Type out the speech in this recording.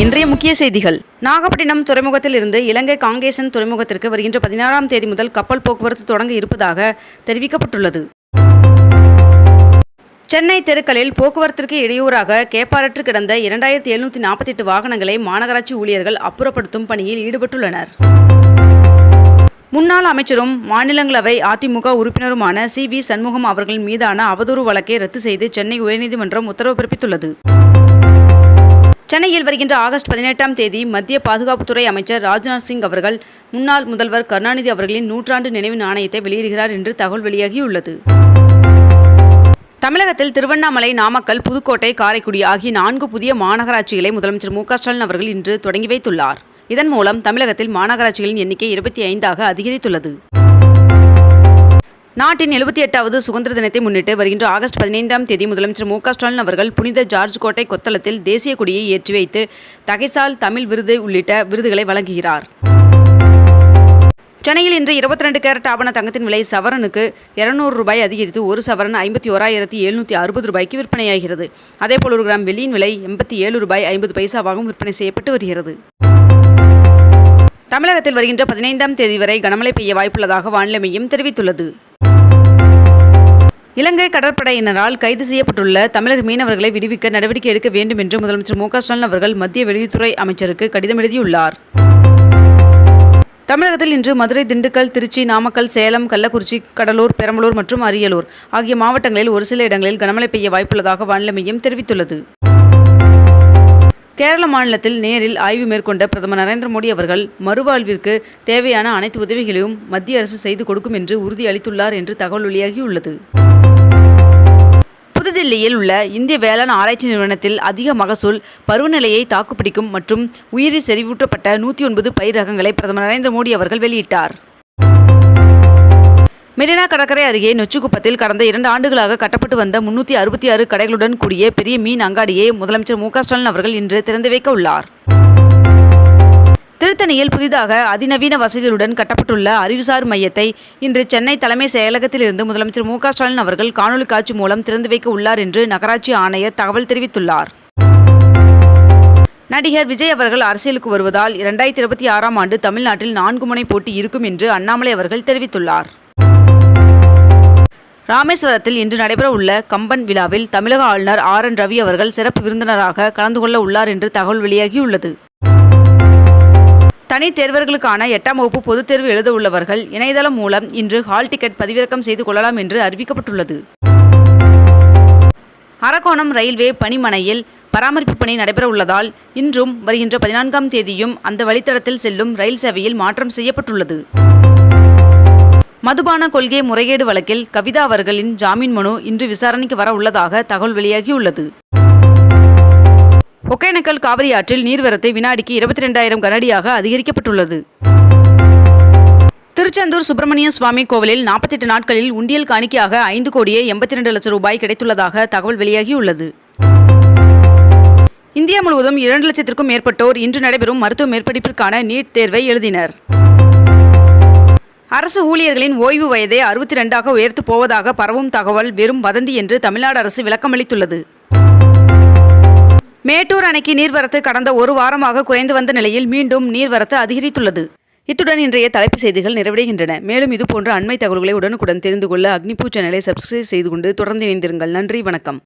இன்றைய முக்கிய செய்திகள். நாகப்பட்டினம் துறைமுகத்தில் இருந்து இலங்கை காங்கேசன் துறைமுகத்திற்கு வருகின்ற பதினாறாம் தேதி முதல் கப்பல் போக்குவரத்து தொடங்க இருப்பதாக தெரிவிக்கப்பட்டுள்ளது. சென்னை தெருக்களில் போக்குவரத்திற்கு இடையூறாக கேப்பாரற்று கிடந்த இரண்டாயிரத்தி எழுநூற்றி நாற்பத்தி எட்டு வாகனங்களை மாநகராட்சி ஊழியர்கள் அப்புறப்படுத்தும் பணியில் ஈடுபட்டுள்ளனர். முன்னாள் அமைச்சரும் மாநிலங்களவை அதிமுக உறுப்பினருமான சி வி சண்முகம் அவர்கள் மீதான அவதூறு வழக்கை ரத்து செய்து சென்னை உயர்நீதிமன்றம் உத்தரவு பிறப்பித்துள்ளது. சென்னையில் வருகின்ற ஆகஸ்ட் பதினெட்டாம் தேதி மத்திய பாதுகாப்புத்துறை அமைச்சர் ராஜ்நாத் சிங் அவர்கள் முன்னாள் முதல்வர் கருணாநிதி அவர்களின் நூற்றாண்டு நினைவு நாணயத்தை வெளியிடுகிறார் என்று தகவல் வெளியாகியுள்ளது. தமிழகத்தில் திருவண்ணாமலை நாமக்கல் புதுக்கோட்டை காரைக்குடி ஆகிய நான்கு புதிய மாநகராட்சிகளை முதலமைச்சர் மு ஸ்டாலின் அவர்கள் இன்று தொடங்கி வைத்துள்ளார். இதன் மூலம் தமிழகத்தில் மாநகராட்சிகளின் எண்ணிக்கை இருபத்தி ஐந்தாக அதிகரித்துள்ளது. நாட்டின் எழுபத்தி எட்டாவது சுதந்திர தினத்தை முன்னிட்டு வருகின்ற ஆகஸ்ட் பதினைந்தாம் தேதி முதலமைச்சர் மு க ஸ்டாலின் அவர்கள் புனித ஜார்ஜ் கோட்டை கொத்தளத்தில் தேசிய கொடியை ஏற்றி வைத்து தகைசால் தமிழ் விருது உள்ளிட்ட விருதுகளை வழங்குகிறார். சென்னையில் இன்று இருபத்தி ரெண்டு கேரட் ஆபண தங்கத்தின் விலை சவரனுக்கு இருநூறு ரூபாய் அதிகரித்து ஒரு சவரன் ஐம்பத்தி ஓராயிரத்தி எழுநூற்றி அறுபது ரூபாய்க்கு விற்பனையாகிறது. அதேபோல் ஒரு கிராம் வெள்ளியின் விலை எண்பத்தி ஏழு ரூபாய் ஐம்பது பைசாவாகவும் விற்பனை செய்யப்பட்டு வருகிறது. தமிழகத்தில் வருகின்ற பதினைந்தாம் தேதி வரை கனமழை பெய்ய வாய்ப்புள்ளதாக வானிலை மையம் தெரிவித்துள்ளது. இலங்கை கடற்படையினரால் கைது செய்யப்பட்டுள்ள தமிழக மீனவர்களை விடுவிக்க நடவடிக்கை எடுக்க வேண்டும் என்று முதலமைச்சர் மு ஸ்டாலின் அவர்கள் மத்திய வெளியுறவுத்துறை அமைச்சருக்கு கடிதம் எழுதியுள்ளார். தமிழகத்தில் இன்று மதுரை திண்டுக்கல் திருச்சி நாமக்கல் சேலம் கள்ளக்குறிச்சி கடலூர் பெரம்பலூர் மற்றும் அரியலூர் ஆகிய மாவட்டங்களில் ஒரு சில இடங்களில் கனமழை பெய்ய வாய்ப்புள்ளதாக வானிலை மையம் தெரிவித்துள்ளது. கேரள மாநிலத்தில் நேரில் ஆய்வு மேற்கொண்ட பிரதமர் நரேந்திர மோடி அவர்கள் மறுவாழ்விற்கு தேவையான அனைத்து உதவிகளையும் மத்திய அரசு செய்து கொடுக்கும் என்று உறுதியளித்துள்ளார் என்று தகவல் வெளியாகியுள்ளது. புதுதில்லியில் உள்ள இந்திய வேளாண் ஆராய்ச்சி நிறுவனத்தில் அதிக மகசூல் பருவநிலையை தாக்குப்பிடிக்கும் மற்றும் உயிரி செறிவூட்டப்பட்ட நூற்றி ஒன்பது பயிர் ரகங்களை பிரதமர் நரேந்திர மோடி அவர்கள் வெளியிட்டார். மெரினா கடற்கரை அருகே நொச்சிக்குப்பத்தில் கடந்த இரண்டு ஆண்டுகளாக கட்டப்பட்டு வந்த முன்னூற்றி அறுபத்தி ஆறு கடைகளுடன் கூடிய பெரிய மீன் அங்காடியை முதலமைச்சர் மு க ஸ்டாலின் அவர்கள் இன்று திறந்து வைக்க உள்ளார். திருத்தணியில் புதிதாக அதிநவீன வசதிகளுடன் கட்டப்பட்டுள்ள அறிவுசார் மையத்தை இன்று சென்னை தலைமை செயலகத்திலிருந்து முதலமைச்சர் மு ஸ்டாலின் அவர்கள் காணொலி காட்சி மூலம் திறந்து வைக்க உள்ளார் என்று நகராட்சி ஆணையர் தகவல் தெரிவித்துள்ளார். நடிகர் விஜய் அவர்கள் அரசியலுக்கு வருவதால் இரண்டாயிரத்தி இருபத்தி ஆறாம் ஆண்டு தமிழ்நாட்டில் நான்கு முனை போட்டி இருக்கும் என்று அண்ணாமலை அவர்கள் தெரிவித்துள்ளார். ராமேஸ்வரத்தில் இன்று நடைபெறவுள்ள கம்பன் விழாவில் தமிழக ஆளுநர் ஆர் என் ரவி அவர்கள் சிறப்பு விருந்தினராக கலந்து கொள்ள உள்ளார் என்று தகவல் வெளியாகியுள்ளது. தனி தேர்வர்களுக்கான எட்டாம் வகுப்பு பொதுத் தேர்வு எழுத உள்ளவர்கள் இணையதளம் மூலம் இன்று ஹால் டிக்கெட் பதிவிறக்கம் செய்து கொள்ளலாம் என்று அறிவிக்கப்பட்டுள்ளது. அரக்கோணம் ரயில்வே பணிமனையில் பராமரிப்பு பணி நடைபெற உள்ளதால் இன்றும் வருகின்ற பதினான்காம் தேதியும் அந்த வழித்தடத்தில் செல்லும் ரயில் சேவையில் மாற்றம் செய்யப்பட்டுள்ளது. மதுபான கொள்கை முறைகேடு வழக்கில் கவிதா அவர்களின் ஜாமீன் மனு இன்று விசாரணைக்கு வர உள்ளதாக தகவல் வெளியாகியுள்ளது. ஒகேனக்கல் காவிரி ஆற்றில் நீர்வரத்து வினாடிக்கு இருபத்தி ரெண்டாயிரம் கனடியாக அதிகரிக்கப்பட்டுள்ளது. திருச்செந்தூர் சுப்பிரமணிய சுவாமி கோவிலில் நாற்பத்தெட்டு நாட்களில் உண்டியல் காணிக்கையாக ஐந்து கோடியே எண்பத்தி ரெண்டு லட்சம் ரூபாய் கிடைத்துள்ளதாக தகவல் வெளியாகியுள்ளது. இந்தியா முழுவதும் இரண்டு லட்சத்திற்கும் மேற்பட்டோர் இன்று நடைபெறும் மருத்துவ மேற்படிப்பிற்கான நீட் தேர்வை எழுதினர். அரசு ஊழியர்களின் ஓய்வு வயதை அறுபத்தி ரெண்டாக உயர்த்து போவதாக பரவும் தகவல் வெறும் வதந்தி என்று தமிழ்நாடு அரசு விளக்கமளித்துள்ளது. மேட்டூர் அணைக்கு நீர்வரத்து கடந்த ஒரு வாரமாக குறைந்து வந்த நிலையில் மீண்டும் நீர்வரத்து அதிகரித்துள்ளது. இத்துடன் இன்றைய தலைப்பு செய்திகள் நிறைவடைகின்றன. மேலும் இதுபோன்ற அண்மை தகவல்களை உடனுக்குடன் தெரிந்து கொள்ள அக்னிபூ சேனலை சப்ஸ்கிரைப் செய்து கொண்டு தொடர்ந்து இணைந்திருங்கள். நன்றி வணக்கம்.